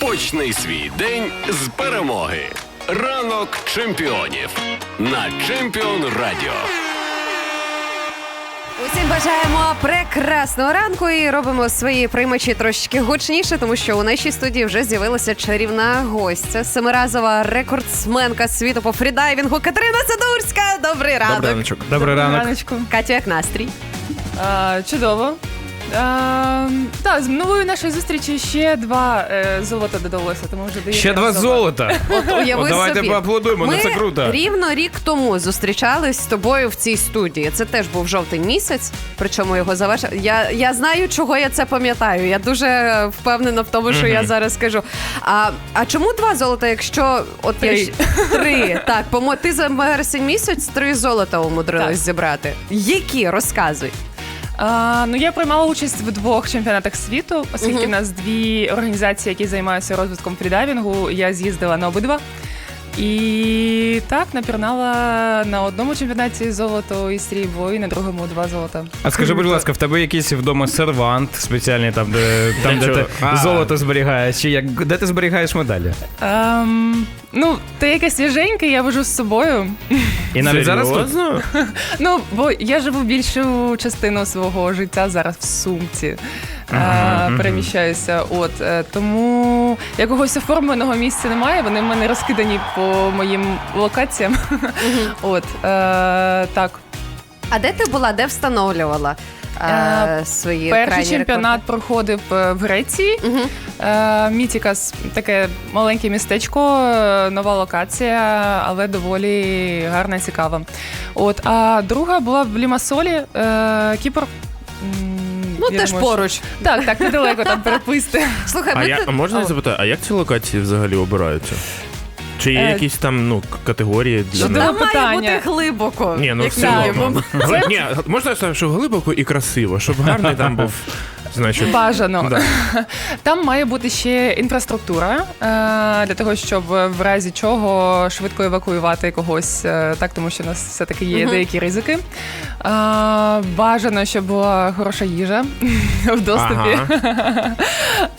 Почни свій день з перемоги. Ранок чемпіонів на Чемпіон Радіо. Усім бажаємо прекрасного ранку і робимо свої приймачі трошечки гучніше, тому що у нашій студії вже з'явилася чарівна гостя, семиразова рекордсменка світу по фрідайвінгу Катерина Садурська. Добрий ранок. Добрий раночок. Добрий ранок. Раночку. Катю, як настрій? А, чудово. А, так, з минулої нашої зустрічі ще два е, золота додалося, тому вже дається Ще два золота. От уяви О, давайте собі. поаплодуємо, ну Ми це круто. рівно рік тому зустрічались з тобою в цій студії. Це теж був жовтий місяць, причому його завершив. Я, я знаю, чого я це пам'ятаю. Я дуже впевнена в тому, що я зараз скажу. А, а чому два золота, якщо от я Три. щ- три? Так, помо ти за вересень місяць три золота умудрилась Так. зібрати. Які розказуй? А, ну я приймала участь в двох чемпіонатах світу, оскільки в нас дві організації, які займаються розвитком фрідайвінгу. Я з'їздила на обидва. І так напірнала на одному чемпіонаті золото і срібло, і на другому два золота. А скажи, будь ласка, в тебе якийсь вдома сервант спеціальний, там, де, там, де ти золото зберігаєш, чи як де ти зберігаєш медалі? Ем, ну, те яке свіженьке я вожу з собою. І навіть зараз тут? Ну, бо я живу більшу частину свого життя зараз в сумці. Е, переміщаюся. От е, тому якогось оформленого місця немає. Вони в мене розкидані по моїм локаціям. От е, так. А де ти була? Де встановлювала е, Е, свої Перший крайні чемпіонат проходив е, в Греції. Угу. Е, Мітікас таке маленьке містечко, е, нова локація, але доволі гарна, і цікава. От, а друга була в Лімасолі, е, Кіпр. Ну теж поруч. Так, так, недалеко там переписти. Слухай, А ми я, ти- а можна я запитати, запитаю, а як ці локації взагалі обираються? Чи є Е, якісь там ну, к- категорії для Чудово. Там них? має питання. бути глибоко. Ні, ну як все. Гли- Ні, можна я скажу, що глибоко і красиво, щоб гарний там був. Значить, Бажано. Да. Там має бути ще інфраструктура е, для того, щоб в разі чого швидко евакуювати когось, е, так тому що у нас все-таки є Мгм. деякі ризики. Е, бажано, щоб була хороша їжа в доступі,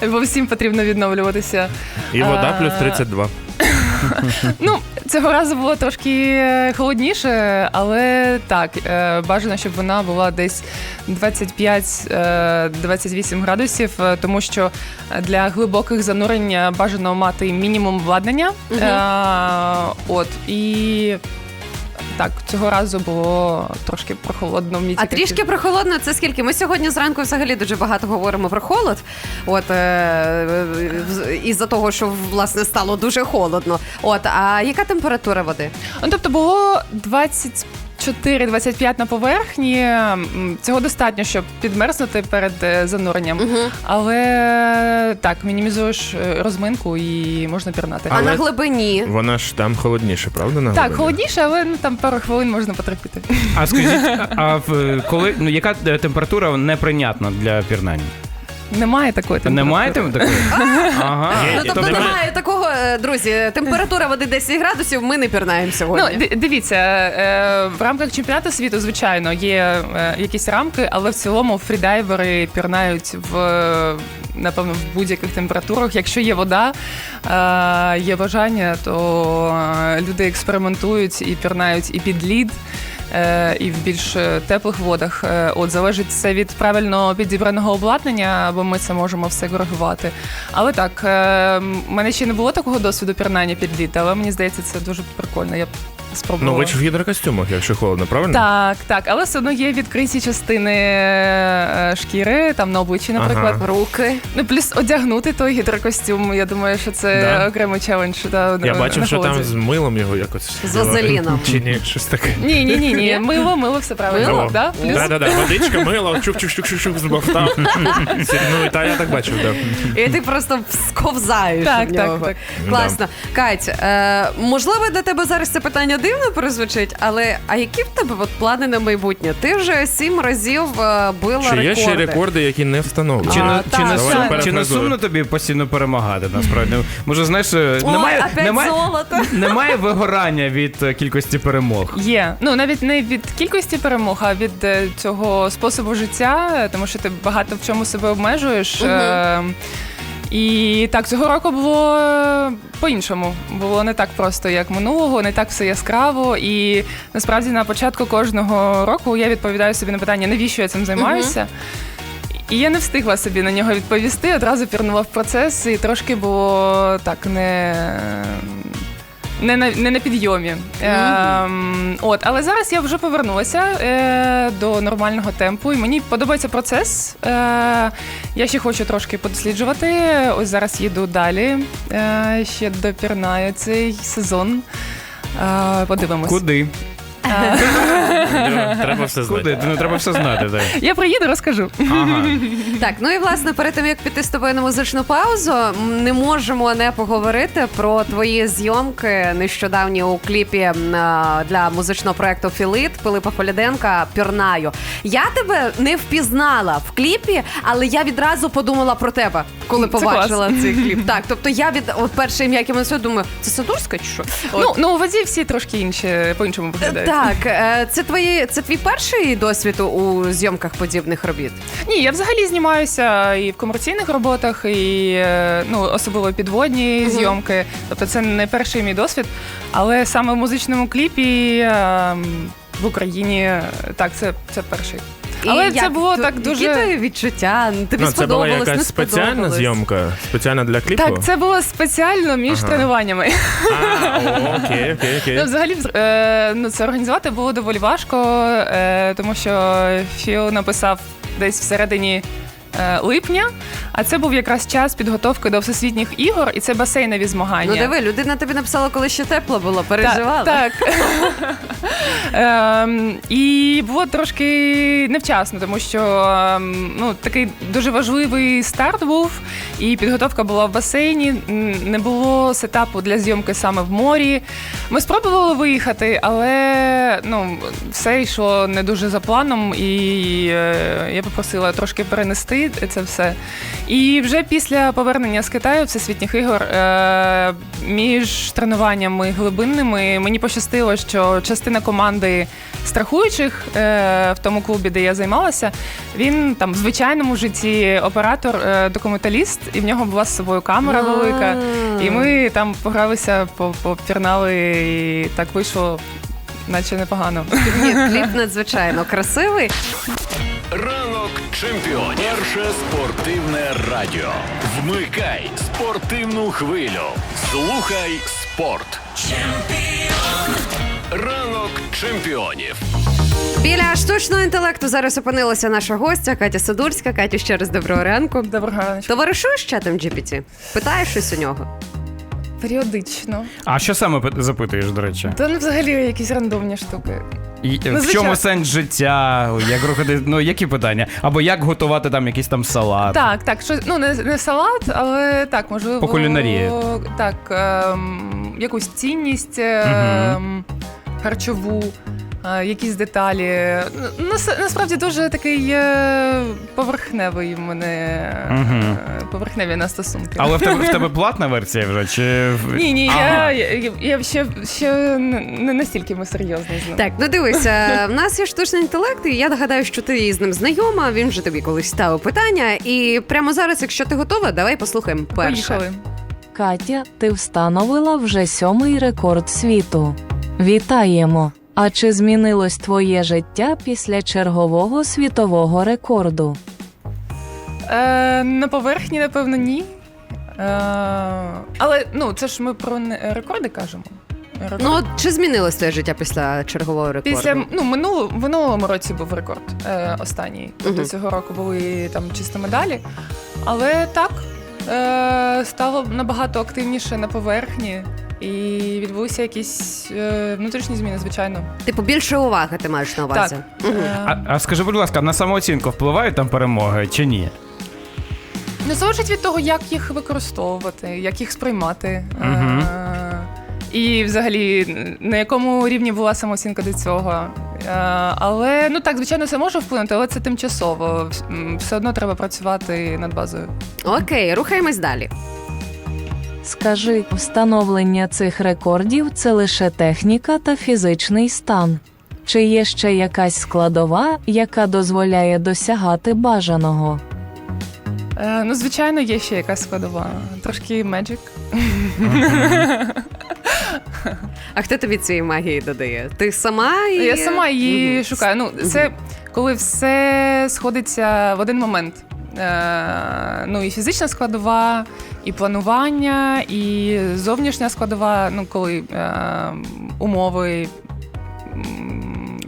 бо всім потрібно відновлюватися. І вода плюс 32. Ну, цього разу було трошки е, холодніше, але так, е, бажано, щоб вона була десь 25-28 градусів, е, тому що для глибоких занурень бажано мати мінімум обладнання. Е, От і. Так, цього разу було трошки прохолодно в А трішки прохолодно це скільки? Ми сьогодні зранку взагалі дуже багато говоримо про холод. От е, із-за того, що власне стало дуже холодно. От, а яка температура води? Ну, тобто було 24-25 на поверхні. Цього достатньо, щоб підмерзнути перед е, зануренням. Угу. Але так, мінімізуєш е, розминку і можна пірнати. А на глибині? Вона ж там холодніше, правда? На Так, холодніше, але ну там пару хвилин можна потерпіти. А скажіть, а в коли ну яка е, температура неприйнятна для пірнання? Немає такої температури. Немає там такої? Ага. Ну тобто Немає. немає такого, е, друзі. Температура води 10 градусів. Ми не пірнаємо Ну, сьогодні. ди- дивіться, е, в рамках чемпіонату світу, звичайно, є е, якісь рамки, але в цілому фрідайвери пірнають в. е, Напевно, в будь-яких температурах. Якщо є вода, е, є бажання, то е, люди експериментують і пірнають і під лід, і в більш е, теплих водах. Е, От залежить це від правильно підібраного обладнання, бо ми це можемо все коригувати. Але так, е, в мене ще не було такого досвіду пірнання під лід, але мені здається, це дуже прикольно. Я б Ну, ви ж в гідрокостюмах, якщо холодно, правильно? Так, так, але все одно є відкриті частини е, шкіри, там на обличчі, наприклад. Ага. Руки. Ну, плюс одягнути той гідрокостюм. Я думаю, що це Да. окремий челендж. Да, Я на- бачив, на що там з милом його якось. З вазеліном. Чи ні, щось таке. Ні, ні, ні, ні. Мило, мило, все правильно. Мило? Да? Плюс Да, да, да, водичка, мило, чук-чук-чук-чук збовтав. Ну, і та я так бачив, так. І ти просто сковзаєш Так, в так, нього. так. Класно. Кать, е, можливо, для тебе зараз це питання дивно прозвучить, але а які в тебе от плани на майбутнє? Ти вже сім разів е, била Чи є ще рекорди, які не встановлені? Чи, А, не, так, чи, не, так. сум- Давай чи не перефразую. сумно тобі постійно перемагати, насправді? Може, знаєш, е, Ой, немає, опять немає, золото. немає вигорання від е, кількості перемог. Є. Ну навіть не від кількості перемог, а від е, цього способу життя, е, тому що ти багато в чому себе обмежуєш. Е, і так, цього року було е, по-іншому. Було не так просто, як минулого, не так все яскраво. І насправді на початку кожного року я відповідаю собі на питання, навіщо я цим займаюся. І я не встигла собі на нього відповісти, одразу пірнула в процес, і трошки було так не. Не на, не на підйомі. Е, от, але зараз я вже повернулася е, до нормального темпу, і мені подобається процес. Е, я ще хочу трошки подосліджувати. Ось зараз їду далі. Е, ще допірнаю цей сезон. Е, подивимось. Куди? Треба все Куди? знати. Ну, треба все знати. Так. Я приїду, розкажу. Ага. Так, ну і власне перед тим як піти з тобою на музичну паузу, м, не можемо не поговорити про твої зйомки нещодавні у кліпі м, а, для музичного проекту Філіт Пилипа Поляденка Пірнаю. Я тебе не впізнала в кліпі, але я відразу подумала про тебе, коли Це побачила цей кліп. Так, тобто я від от перше ім'я, яке мене свят, думаю, це Садурська чи що? От. Ну, ну, у воді всі трошки інші по-іншому виглядають. Так, е, це твої це твій перший досвід у зйомках подібних робіт. Ні, я взагалі знімаюся і в комерційних роботах, і е, ну, особливо підводні Мгм. зйомки. Тобто це не перший мій досвід. Але саме в музичному кліпі е, в Україні так, це, це перший. Але І це як- було то- так Які дуже. твої відчуття? Тобі Ну, це була сподобалось, не якась спеціальна сподобалось? зйомка, спеціальна для кліпу? Так, це було спеціально між Ага. тренуваннями. А, о, окей, окей, окей. Ну, взагалі, е, ну, це організувати було доволі важко, е, тому що Філ написав десь всередині липня, а це був якраз час підготовки до всесвітніх ігор, і це басейнові змагання. Ну диви, людина тобі написала, коли ще тепло було, переживала. Так. так. ем, і було трошки невчасно, тому що ем, ну, такий дуже важливий старт був, і підготовка була в басейні. Не було сетапу для зйомки саме в морі. Ми спробували виїхати, але ну, все йшло не дуже за планом, і е, я попросила трошки перенести це все. І вже після повернення з Китаю всесвітніх ігор е, між тренуваннями глибинними мені пощастило, що частина команди страхуючих е, в тому клубі, де я займалася, він там в звичайному житті оператор, е, документаліст, і в нього була з собою камера велика. І ми там погралися, по- попірнали, і так вийшло, наче непогано. Ні, кліп надзвичайно красивий. Ранок чемпіонів. Перше спортивне радіо. Вмикай спортивну хвилю. Слухай спорт. Чемпіон. Ранок чемпіонів. Біля штучного інтелекту зараз опинилася наша гостя Катя Садурська. Катя, ще раз доброго ранку. Доброго раночку. Товаришуєш з чатом GPT? Питаєш щось у нього? Періодично. А що саме запитуєш, до речі? То не взагалі якісь рандомні штуки. І, в чому сенс життя? Як рухати? Ну які питання? Або як готувати там якийсь там салат? Так, так, що ну не, не салат, але так, можливо. По кулінарії. Так, ем, якусь цінність ем, харчову, якісь деталі. Ну, насправді дуже такий е, поверхневий в мене Мгм. поверхневі на стосунки. Але в тебе в тебе платна версія вже? Чи Ні, ні, Ага. я, я, я ще, ще не настільки ми серйозні з ним. Так, ну дивися, в нас є штучний інтелект, і я нагадаю, що ти з ним знайома. Він вже тобі колись ставив питання. І прямо зараз, якщо ти готова, давай послухаємо перше. Поїхали. Катя, ти встановила вже сьомий рекорд світу. Вітаємо! А чи змінилось твоє життя після чергового світового рекорду? Е, на поверхні, напевно, ні. Е, але ну, це ж ми про рекорди кажемо. Рекорд. Ну, от чи змінилось твоє життя після чергового рекорду? Після ну минуло, в минулому році був рекорд е, останній. Тобто Мгм. цього року були там чисто медалі. Але так е, стало набагато активніше на поверхні, і відбулися якісь е, внутрішні зміни, звичайно. Типу, більше уваги ти маєш на увазі. Так. Мгм. Е, А, а скажи, будь ласка, на самооцінку впливають там перемоги чи ні? Ну, залежить від того, як їх використовувати, як їх сприймати. Мгм. Е, І взагалі на якому рівні була самооцінка до цього. Е, Але ну так, звичайно, це може вплинути, але це тимчасово. М, Все одно треба працювати над базою. Окей, рухаємось далі. Скажи, встановлення цих рекордів це лише техніка та фізичний стан. Чи є ще якась складова, яка дозволяє досягати бажаного? Е, Ну, звичайно, є ще якась складова. Трошки Magic. А хто тобі цієї магії додає? Ти сама і... Я сама її шукаю. Ну, це коли все сходиться в один момент. Е, ну, і фізична складова, і планування, і зовнішня складова, ну, коли е, умови.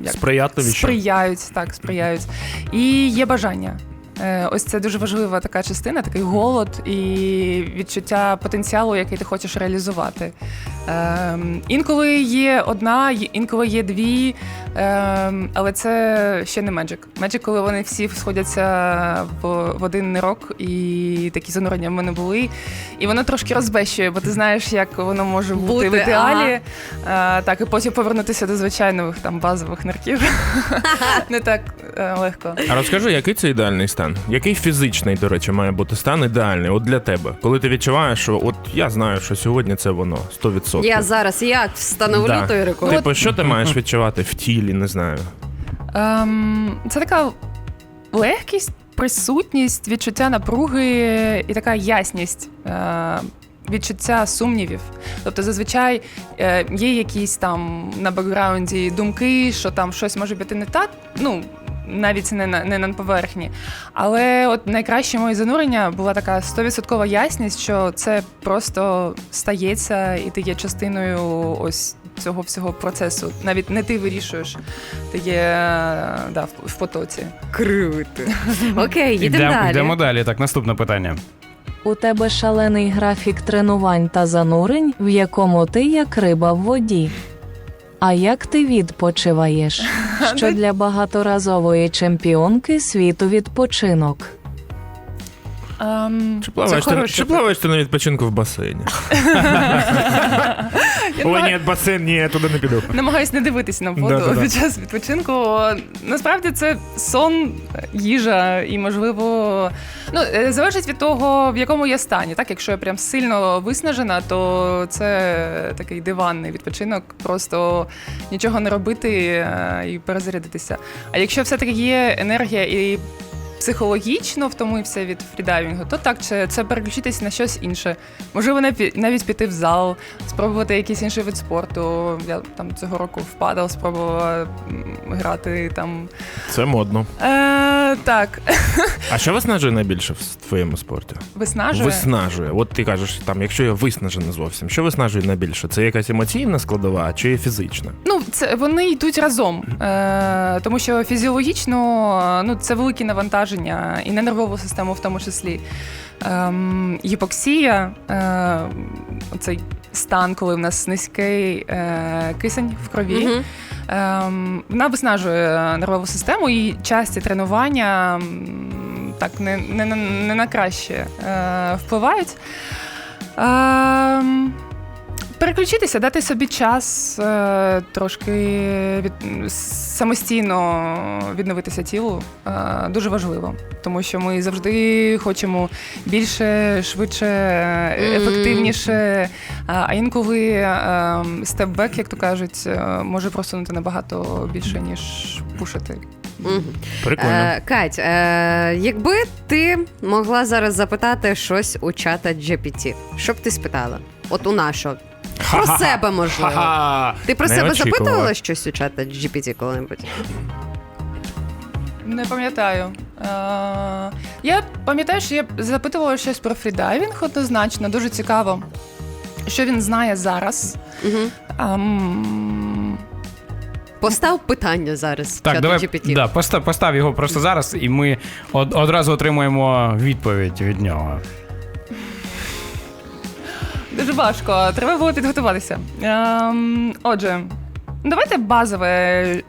як Сприятливі. Сприяють, так, сприяють. І є бажання. Е, Ось це дуже важлива така частина, такий голод і відчуття потенціалу, який ти хочеш реалізувати. Ем, інколи є одна, інколи є дві, ем, але це ще не Magic. Magic, коли вони всі сходяться в, в один рок, і такі занурення в мене були. І воно трошки розбещує, бо ти знаєш, як воно може бути, Бути, в ідеалі. Е, так, і потім повернутися до звичайних там базових нирків. Не так е, легко. А розкажи, який це ідеальний стан? Який фізичний, до речі, має бути стан ідеальний от для тебе? Коли ти відчуваєш, що от я знаю, що сьогодні це воно 100%. Я зараз як встановлю Да. той рекорд? Типу, що ти маєш відчувати в тілі, не знаю. Ем, це така легкість, присутність, відчуття напруги і така ясність. Е, Відчуття сумнівів. Тобто, зазвичай е, є якісь там на бекграунді думки, що там щось може піти не так. Ну, навіть не на не на поверхні. Але от найкраще моє занурення була така 100% ясність, що це просто стається, і ти є частиною ось цього всього процесу. Навіть не ти вирішуєш, ти є да, в, в потоці. Круто. Окей, їдемо Йдемо- далі. Йдемо далі. Так, наступне питання. У тебе шалений графік тренувань та занурень, в якому ти як риба в воді. А як ти відпочиваєш? Що для багаторазової чемпіонки світу відпочинок? Ем, Чи плаваєш, ти, хороше чи плаваєш ти на відпочинку в басейні? Ой, ні, басейн, ні, я туди не піду. Намагаюсь не дивитися на воду Да-да-да. під час відпочинку. Насправді це сон, їжа і, можливо, ну, е, залежить від того, в якому я стані. Так, якщо я прям сильно виснажена, то це такий диванний відпочинок, просто нічого не робити е, і перезарядитися. А якщо все-таки є енергія і психологічно втомився від фрідайвінгу, то так, це, це переключитись на щось інше. Можливо, наві- навіть піти в зал, спробувати якийсь інший вид спорту. Я там цього року впадав, спробувала грати там. Це модно. Е, так, А що виснажує найбільше в твоєму спорті? виснажує. Виснажує. От ти кажеш, там, якщо я виснажений зовсім, що виснажує найбільше? Це якась емоційна складова чи фізична? Ну, це вони йдуть разом, е, тому що фізіологічно ну, це великі навантаження і на нервову систему в тому числі. Ем, гіпоксія, е, цей стан, коли в нас низький е, кисень в крові. Мгм. Ем, вона виснажує нервову систему і часті тренування так не, не, на- не на краще е, впливають. Ем, переключитися, дати собі час е, трошки від, самостійно відновитися тілу е, дуже важливо, тому що ми завжди хочемо більше, швидше, е, ефективніше. А а інколи е, степ-бек, як то кажуть, е, може просунути набагато більше, ніж пушити. Мгм. Прикольно. Е, Кать, е, якби ти могла зараз запитати щось у чата GPT, що б ти спитала? От у нашого. Про себе, можливо. Ха-ха! Ти про Не себе очікувала. запитувала щось у чата GPT коли-небудь? Не пам'ятаю. Е, я пам'ятаю, що я запитувала щось про фрідайвінг однозначно, дуже цікаво, що він знає зараз. Ам, Постав питання зараз. Так, чату давай GPT. да, постав, постав його просто зараз, і ми од, одразу отримуємо відповідь від нього. Дуже важко, треба було підготуватися. Ем, отже, давайте базове,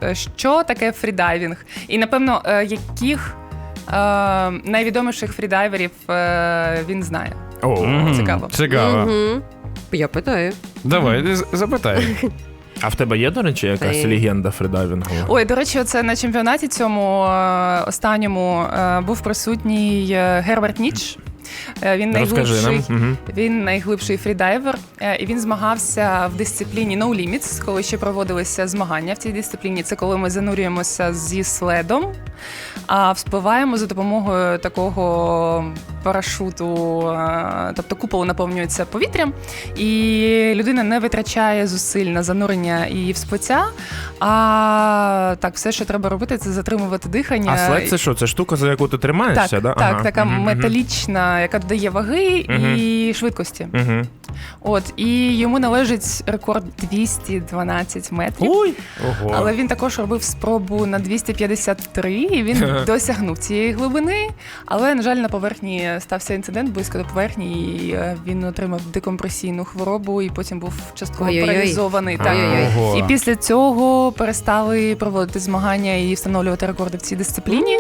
е, що таке фрідайвінг, і напевно, е, яких е, найвідоміших фрідайверів е, він знає. О, Мгм, цікаво. Цікаво. Мгм. Я питаю. Давай, з- запитай. А в тебе є, до речі, якась Та легенда фридайвінгова? Ой, до речі, це на чемпіонаті цьому е, останньому е, був присутній е, Герберт Ніч. Е, Він найглибший, нам. Він найглибший фрідайвер, е, і він змагався в дисципліні No Limits, коли ще проводилися змагання в цій дисципліні. Це коли ми занурюємося зі следом, а вспливаємо за допомогою такого парашуту, е, тобто купол наповнюється повітрям, і людина не витрачає зусиль на занурення і всплиття. А так, все, що треба робити, це затримувати дихання. А след це що? Це штука, за яку ти тримаєшся, Так, да? так, така Мгм, мгм. металічна, яка додає ваги Мгм. і швидкості. Мгм. От і йому належить рекорд 212 метрів. Ой! Ого. Але він також робив спробу на 253, і він досягнув цієї глибини. Але, на жаль, на поверхні стався інцидент близько до поверхні, і е, він отримав декомпресійну хворобу, і потім був частково Ой-ой-ой. паралізований. Так. Ого. І після цього перестали проводити змагання і встановлювати рекорди в цій дисципліні.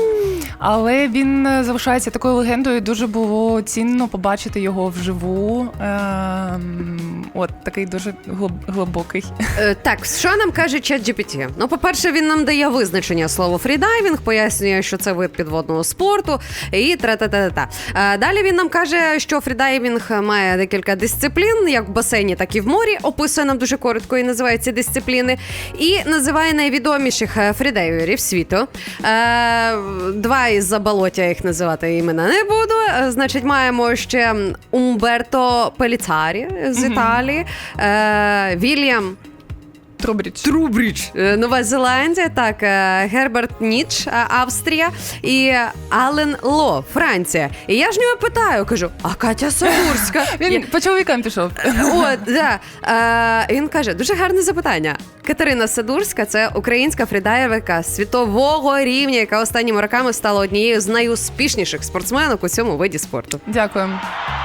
Але він е, залишається такою легендою. Дуже було цінно побачити його вживу. Ем, от такий дуже глиб- глибокий. Е, Так, що нам каже ChatGPT? Ну, по-перше, він нам дає визначення слово фрідайвінг, пояснює, що це вид підводного спорту і тра-та-та-та. Е, Далі він нам каже, що фрідайвінг має декілька дисциплін, як в басейні, так і в морі. Описує нам дуже коротко і називає ці дисципліни. І називає найвідоміших е, фрідайверів світу. Е, Два із заболоття їх називати імена не буду. Е, Значить, маємо ще Умберто Пеліцарі з Італії, е, Вільям Трубріч. Трубріч, е, Нова Зеландія, так, е, Герберт Ніч, е, Австрія і Ален Ло, Франція. І я ж нього питаю, кажу: а Катя Садурська? Він по чоловікам пішов. От, да. Він каже: дуже гарне запитання. Катерина Садурська це українська фрідайверка світового рівня, яка останніми роками стала однією з найуспішніших спортсменок у цьому виді спорту. Дякуємо.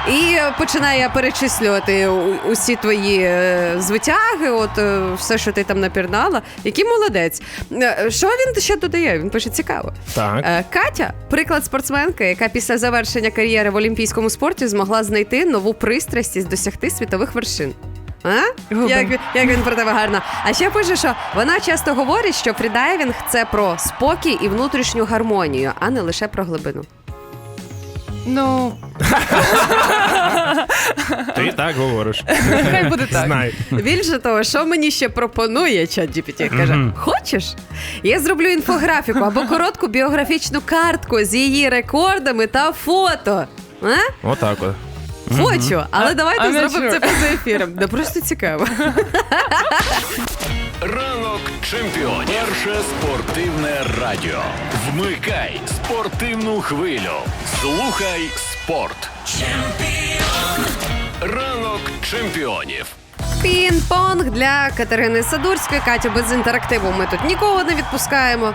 І е, починає перечислювати усі твої е, звитяги, от е, все, що ти там напірнала. Який молодець. Е, Що він ще додає? Він пише цікаво. Так. Катя, приклад спортсменки, яка після завершення кар'єри в олімпійському спорті змогла знайти нову пристрасть і досягти світових вершин. А? Як, він- як він про тебе гарно. А ще пише, що вона часто говорить, що фрідайвінг це про спокій і внутрішню гармонію, а не лише про глибину. Ну, Ти так говориш. хай буде так. Знай. Більше того, що мені ще пропонує ChatGPT? Каже: Хочеш? Я зроблю інфографіку або коротку біографічну картку з її рекордами та фото. А? Отак от. Хочу, але давайте I'm not зробимо це поза ефіром. Да просто цікаво. Ранок чемпіонів. Перше спортивне радіо. Вмикай спортивну хвилю. Слухай спорт. Ранок чемпіонів. Пін-понг для Катерини Садурської. Катю, без інтерактиву ми тут нікого не відпускаємо.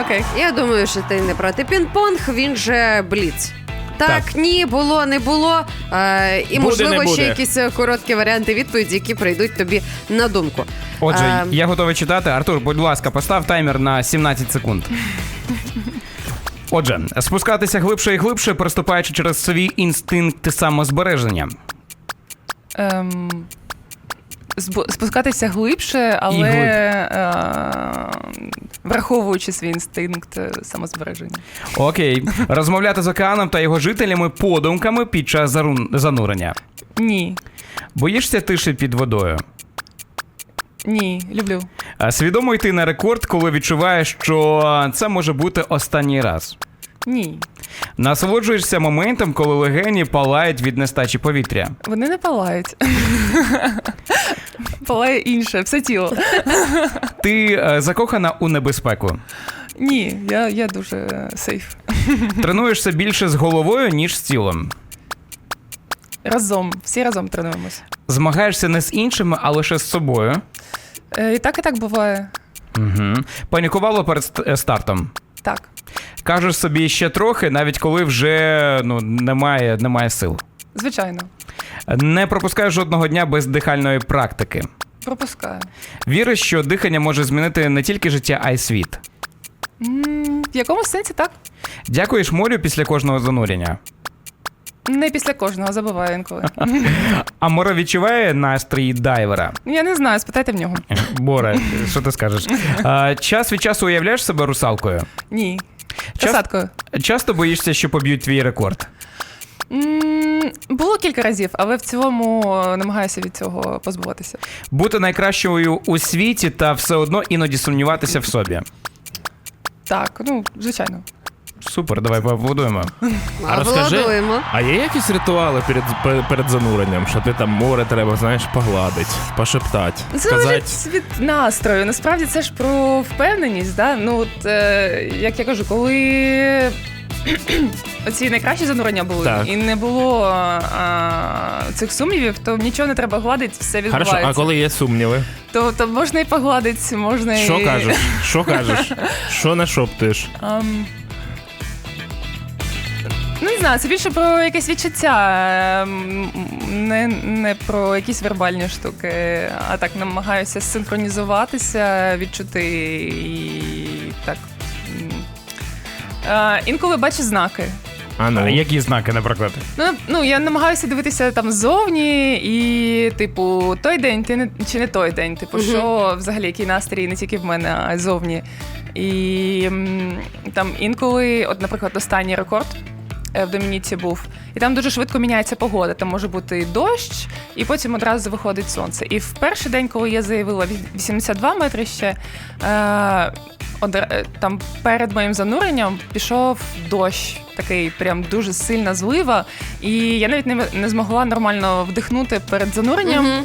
Окей. Я думаю, що ти не проти пін-понг, він же бліц. Так, Так. ні, було, не було. Е, і Буде, можливо не ще якісь е, короткі варіанти відповіді, які прийдуть тобі на думку. Отже, Е, я готовий читати. Артур, будь ласка, постав таймер на 17 секунд. Отже, спускатися глибше і глибше, приступаючи через свій інстинкт самозбереження. Ем, збу- спускатися глибше, але глиб. е, враховуючи свій інстинкт е, самозбереження. Окей. Розмовляти з океаном та його жителями подумками під час занурення. Ні. Боїшся тиші під водою. Ні, люблю. А Свідомо йти на рекорд, коли відчуваєш, що це може бути останній раз. Ні. Насолоджуєшся моментом, коли легені палають від нестачі повітря. Вони не палають. Палає інше, все тіло. Ти е, закохана у небезпеку. Ні, я, я дуже е, сейф. Тренуєшся більше з головою, ніж з тілом. Разом, всі разом тренуємося. Змагаєшся не з іншими, а лише з собою. Е, і так, і так буває. Угу. Панікувало перед ст- е, стартом. Так. Кажеш собі ще трохи, навіть коли вже ну, немає, немає сил. Звичайно. Не пропускаєш жодного дня без дихальної практики. Пропускаю. Віриш, що дихання може змінити не тільки життя, а й світ. М, в якомусь сенсі так. Дякуєш морю після кожного занурення. Не після кожного забуваю інколи. А море відчуває настрій дайвера? Я не знаю, спитайте в нього. Боре, що ти скажеш? А, час від часу уявляєш себе русалкою? Ні. Час- Касаткою. Часто боїшся, що поб'ють твій рекорд. М, Було кілька разів, але в цілому е, намагаюся від цього позбуватися. Бути найкращою у світі та все одно іноді сумніватися в собі. Так, ну, звичайно. Супер, давай поаплодуємо. А розкажи, а є якісь ритуали перед, пе- перед зануренням, що ти там море треба, знаєш, погладить, пошептати, Це сказати. залежить від настрою. Насправді це ж про впевненість. Да? Ну, от, е, як я кажу, коли оці найкращі занурення були, Так. і не було а, цих сумнівів, то нічого не треба гладити, все відбувається. Хорошо, а коли є сумніви? то, то можна і погладити, можна і. Що кажеш? Що кажеш? Що нашоптуєш? Ам, Ну, не знаю, це більше про якесь відчуття, ем, не, не про якісь вербальні штуки, а так намагаюся синхронізуватися, відчути і так. м. Е, інколи бачу знаки. А А ну, які знаки, наприклад? Ну, ну я намагаюся дивитися там ззовні, і, типу, той день ти не чи не той день. Типу, що взагалі який настрій не тільки в мене, а й зовні. І м, там інколи, от, наприклад, останній рекорд. Е, В Домініці був, і там дуже швидко міняється погода. Там може бути дощ, і потім одразу виходить сонце. І в перший день, коли я заявила ві- 82 метри ще, е, одра- е, там перед моїм зануренням пішов дощ, такий прям дуже сильна злива. І я навіть не, не змогла нормально вдихнути перед зануренням. Мгм.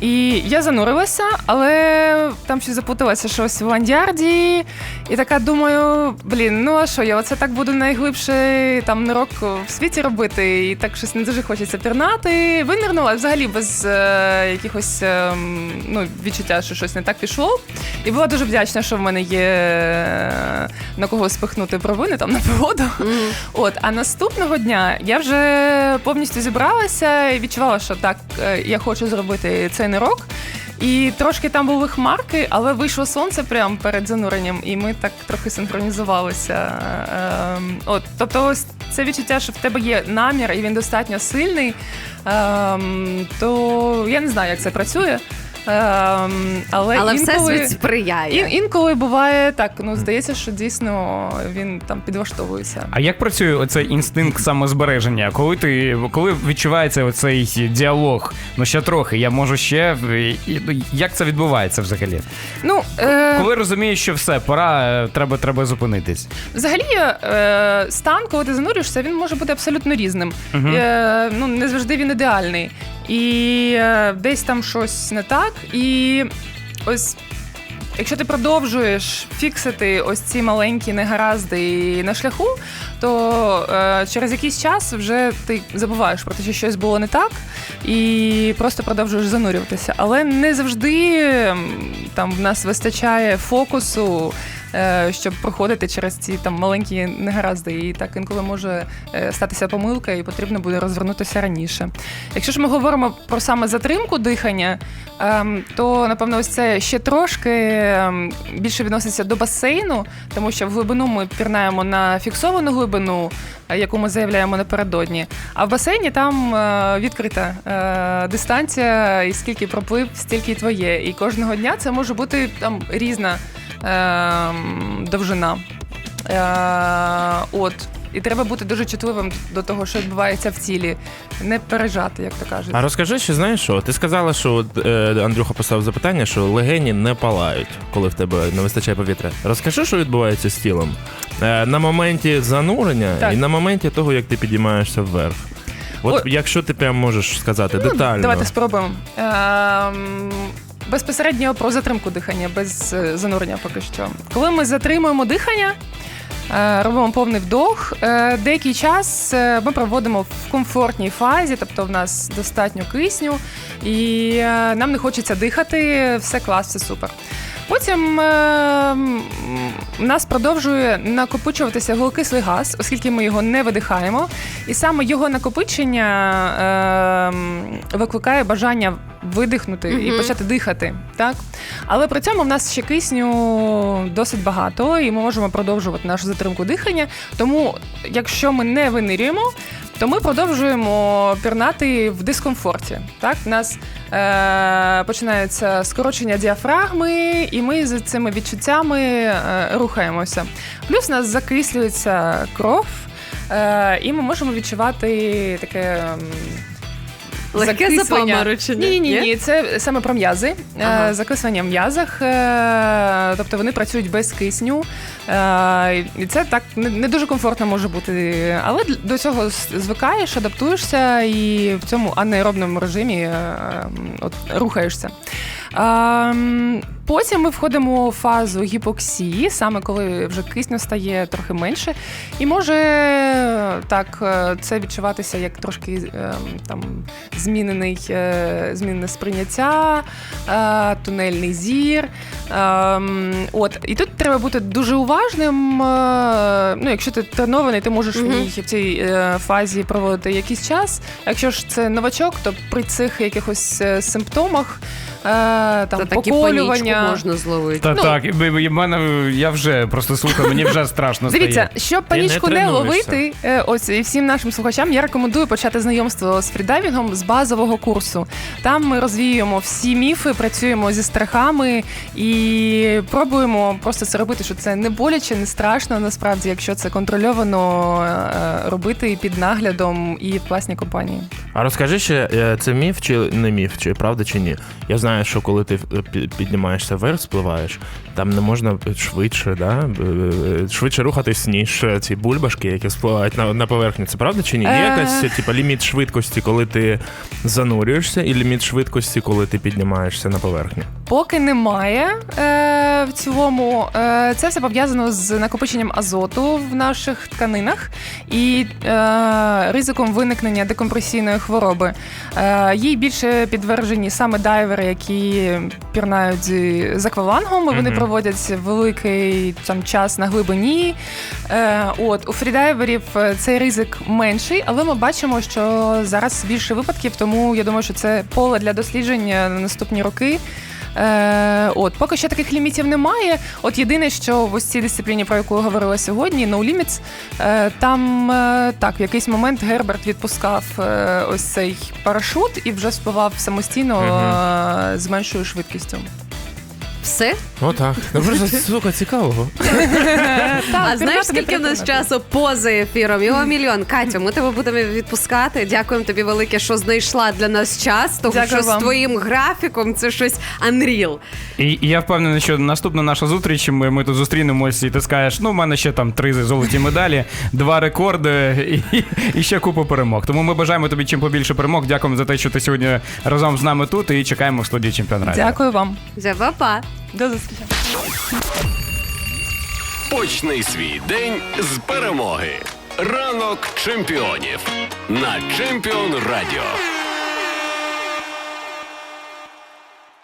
І я занурилася, але там щось запуталося щось в ландярді. І така думаю, блін, ну а що, я оце так буду найглибший там нирок в світі робити, і так щось не дуже хочеться пірнати. Винирнула взагалі без е, якихось е, ну, відчуття, що щось не так пішло. І була дуже вдячна, що в мене є е, на кого спихнути провини там на погоду. От, а наступного дня я вже повністю зібралася і відчувала, що так, е, я хочу зробити цей рок. І трошки там були хмарки, але вийшло сонце прямо перед зануренням, і ми так трохи синхронізувалися. Ем, От, тобто, ось це відчуття, що в тебе є намір, і він достатньо сильний. Ем, то я не знаю, як це працює. Ем, але Але інколи... всесвіт сприяє. Ін, інколи буває так, ну здається, що дійсно він там підлаштовується. А як працює оцей інстинкт самозбереження? Коли ти коли відчувається оцей діалог? Ну ще трохи, я можу ще. Ну, Як це відбувається взагалі? Ну е, Коли розумієш, що все, пора, е, треба, треба зупинитись. взагалі е, стан, коли ти занурюєшся, він може бути абсолютно різним. Е, ну не завжди він ідеальний. І е, десь там щось не так. І ось. Якщо ти продовжуєш фіксити ось ці маленькі негаразди на шляху, то е, через якийсь час вже ти забуваєш про те, що щось було не так, і просто продовжуєш занурюватися. Але не завжди там в нас вистачає фокусу, щоб проходити через ці там маленькі негаразди. І так інколи може е, статися помилка, і потрібно буде розвернутися раніше. Якщо ж ми говоримо про саме затримку дихання, ем, то напевно ось це ще трошки ем, більше відноситься до басейну, тому що в глибину ми пірнаємо на фіксовану глибину, е, яку ми заявляємо напередодні. А в басейні там е, відкрита е, дистанція, і скільки проплив, стільки й твоє. І кожного дня це може бути там різна довжина. Е, от. І треба бути дуже чутливим до того, що відбувається в тілі, не пережати, як то кажуть. а розкажи, що знаєш що? Ти сказала, що от, е, Андрюха поставив запитання, що легені не палають, коли в тебе не вистачає повітря. Розкажи, що відбувається з тілом е, на моменті занурення Так. і на моменті того, як ти підіймаєшся вверх. От О- якщо ти прям можеш сказати детально. Ну, Давайте спробуємо. Ем, безпосередньо про затримку дихання, без е, занурення поки що. Коли ми затримуємо дихання, е, робимо повний вдох, е, деякий час ми проводимо в комфортній фазі, тобто в нас достатньо кисню, і нам не хочеться дихати, все клас, все супер. Потім е, нас продовжує накопичуватися вуглекислий газ, оскільки ми його не видихаємо. І саме його накопичення е, викликає бажання видихнути і почати дихати. Так? Але при цьому в нас ще кисню досить багато, і ми можемо продовжувати нашу затримку дихання. Тому, якщо ми не винирюємо, то ми продовжуємо пірнати в дискомфорті. Так, у нас е, починається скорочення діафрагми, і ми з цими відчуттями е, рухаємося. Плюс у нас закислюється кров, е, і ми можемо відчувати таке. Легке запаморочення, Ні, ні, ні? ні, це саме про м'язи. Ага. Е, Закислення в м'язах, е, тобто вони працюють без кисню. Е, І це так не дуже комфортно може бути. Але до цього звикаєш, адаптуєшся і в цьому анаеробному режимі от, рухаєшся. Потім ми входимо в фазу гіпоксії, саме коли вже кисню стає трохи менше. І може так е, це відчуватися як трошки е, там змінений, е, змінене сприйняття, тунельний зір. От і тут треба бути дуже уважним. Ну, якщо ти тренований, ти можеш в в цій фазі проводити якийсь час. Якщо ж це новачок, то при цих якихось симптомах. Е, Там Та такі панічку можна зловити. Та Ну. так, і б- і в мене я вже просто слухаю, мені вже страшно Дивіться, стає. щоб панічку не, тренуєшся. ловити, е, ось і всім нашим слухачам я рекомендую почати знайомство з фрідайвінгом з базового курсу. Там ми розвіюємо всі міфи, працюємо зі страхами і пробуємо просто це робити, що це не боляче, не страшно. Насправді, якщо це контрольовано е, робити під наглядом і в власній компанії. А розкажи ще, е, це міф чи не міф, чи правда чи ні? Я знаю, що коли ти е, піднімаєшся вверх, спливаєш, там не можна швидше, да? е, е, швидше рухатись, ніж е, ці бульбашки, які спливають на, на поверхні. Це правда чи ні? Є Е. якась типа ліміт швидкості, коли ти занурюєшся, і ліміт швидкості, коли ти піднімаєшся на поверхню? Поки немає е, в цілому, е, це все пов'язано з накопиченням азоту в наших тканинах і е, ризиком виникнення декомпресійної хвороби. Е, їй більше підтверджені саме дайвери, які пірнають з- аквалангом. і Вони Мгм. проводять великий там час на глибині. Е, от у фрідайверів е, цей ризик менший, але ми бачимо, що зараз більше випадків, тому я думаю, що це поле для дослідження на наступні роки. Е, от, поки що таких лімітів немає. От єдине, що в ось цій дисципліні, про яку я говорила сьогодні, No Limits, е, там е, так, в якийсь момент Герберт відпускав е, ось цей парашут і вже спливав самостійно е, з меншою швидкістю. Все? Отак. Ну просто сука, цікавого. а знаєш, скільки в нас часу поза ефіром? Його мільйон. Катю, ми тебе будемо відпускати. Дякуємо тобі велике, що знайшла для нас час. Тому Дякую що вам. з твоїм графіком це щось unreal. І, і я впевнений, що наступна наша зустріч, ми, ми тут зустрінемось, і ти скажеш, ну, в мене ще там три золоті медалі, два рекорди і, і ще купу перемог. Тому ми бажаємо тобі чим побільше перемог. Дякуємо за те, що ти сьогодні разом з нами тут і чекаємо в студії чемпіон радіо. Дякую вам. Па-па. До зустрічі. Почни свій день з перемоги. Ранок чемпіонів на Чемпіон Радіо.